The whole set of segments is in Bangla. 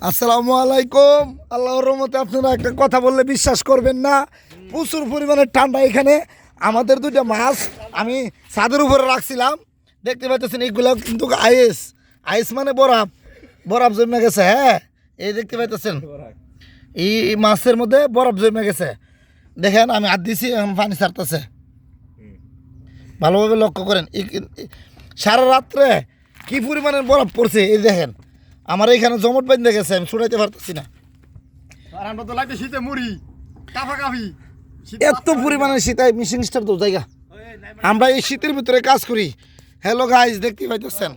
আসসালামু আলাইকুম। আল্লাহর রহমতে আপনারা একটা কথা বললে বিশ্বাস করবেন না। প্রচুর পরিমাণে ঠান্ডা এখানে। আমাদের দুইটা মাছ আমি ছাদের উপরে রাখছিলাম। দেখতে পাচ্ছেন এইগুলো কিন্তু আইস। আইস মানে বরফ। বরফ জমে গেছে হ্যাঁ? এই দেখতে পাইতেছেন। এই মাছের মধ্যে বরফ জমে গেছে। দেখেন, আমি হাত দিছি পানি ছাড়তেছে। ভালোভাবে লক্ষ্য করেন সারা রাত্রে কি পরিমাণে বরফ পড়ছে, এই দেখেন। আমার এখানে জমট বেঁধে গেছে আমি ছুটাইতে পারতেছি না। আর আমরা তো শীতে কাফা কাফি এত পরিমাণে শীতায় মিশিং স্টার তো জায়গা। আমরা এই শীতের ভিতরে কাজ করি। হ্যালো গাইজ দেখতে পাইতেছেন?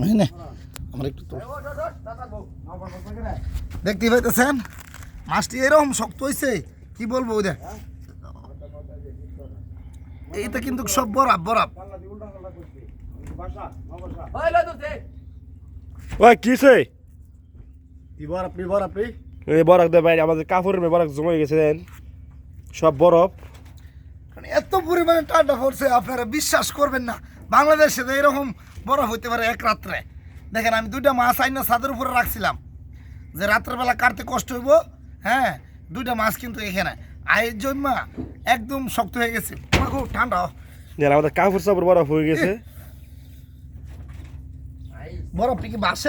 এই একটু তো দেখতে পাইতেছেন? মাছটি এরকম শক্ত হয়েছে কি বলব ওই দেখ এইটা কিন্তু সব বরাব বরাব। ওই কিসে এই দে ভাই আমাদের কাপড়ের মে জমে গেছে দেন। সব বরফ মানে এত পরিমাণে ঠান্ডা পড়ছে আপনারা বিশ্বাস করবেন না। বাংলাদেশে তো এরকম বরফ হইতে পারে এক রাত্রে। দেখেন আমি দুইটা মাছ আইনা ছাদের উপরে রাখছিলাম। যে রাত্রেবেলা কাটতে কষ্ট হইব হ্যাঁ দুইটা মাছ কিন্তু এখানে। আয়ের জন্য একদম শক্ত হয়ে গেছে। খুব ঠান্ডা। আমাদের কাপড় চাপড় বরফ হয়ে গেছে। বরফ কি বাসে?